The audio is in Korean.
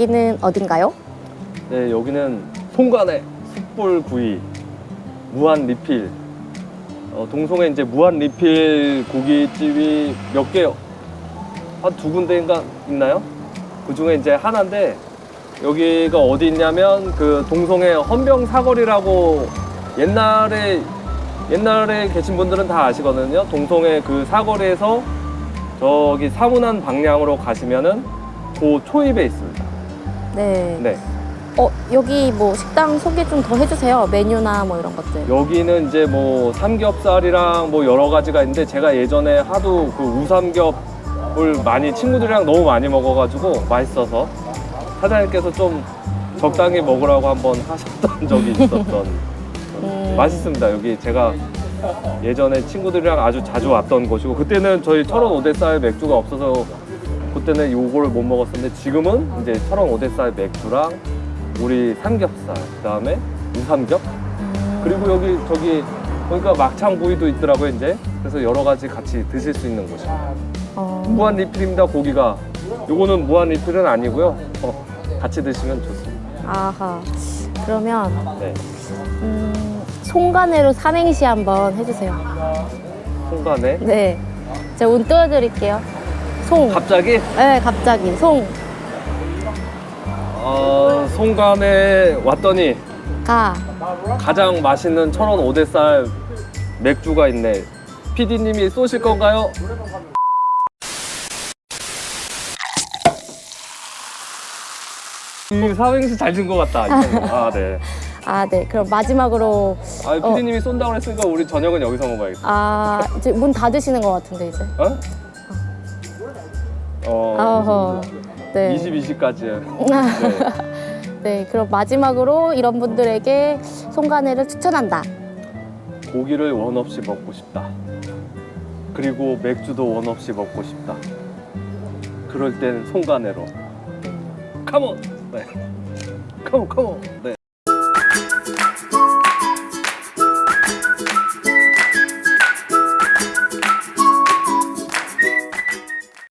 여기는 어딘가요? 네, 여기는 송간의 숯불 구이 무한 리필. 어, 동송에 이제 무한 리필 고깃집이 몇 개요? 한 두 군데인가 있나요? 그 중에 이제 하나인데 여기가 어디 있냐면 그 동송의 헌병 사거리라고 옛날에 옛날에 계신 분들은 다 아시거든요. 동송의 그 사거리에서 저기 사문안 방향으로 가시면은 그 초입에 있습니다. 네. 네. 어, 여기 뭐 식당 소개 좀 더 해주세요. 메뉴나 뭐 이런 것들. 여기는 이제 뭐 삼겹살이랑 뭐 여러 가지가 있는데 제가 예전에 하도 그 우삼겹을 많이 친구들이랑 너무 많이 먹어가지고 맛있어서 사장님께서 좀 적당히 먹으라고 한번 하셨던 적이 있었던 음. 맛있습니다 여기 제가 예전에 친구들이랑 아주 자주 왔던 곳이고 그때는 저희 철원 오대사의 맥주가 없어서 그 때는 요거를 못 먹었었는데 지금은 이제 철원 오대사의 맥주랑 우리 삼겹살 그다음에 우삼겹 음. 그리고 여기 저기 보니까 막창 구이도 있더라고요 이제 그래서 여러 가지 같이 드실 수 있는 곳이에요 어, 무한 리필입니다 고기가 요거는 무한 리필은 아니고요 어, 같이 드시면 좋습니다 아하. 그러면 네 음, 송간회로 삼행시 한번 해주세요. 송간에 네. 제가 운 띄워드릴게요. 송. 갑자기 네, 갑자기. 송. 어, 송간에 왔더니 가. 가장 맛있는 천원 오대살 맥주가 있네 PD님이 쏘실 건가요? 이 사행시 잘든것 같다 이거. 아 네. 아, 네. 그럼 마지막으로. 아 PD님이 쏜다고 했으니까 우리 저녁은 여기서 먹어야겠다 아, 이제 문 닫으시는 것 같은데, 이제. 어? 어, 어허. 네. 22시까지요. 네. 네, 그럼 마지막으로 이런 분들에게 송간회를 추천한다. 고기를 원 없이 먹고 싶다. 그리고 맥주도 원 없이 먹고 싶다. 그럴 땐 송간회로. 카몬. 네. 카몬 카몬. 네.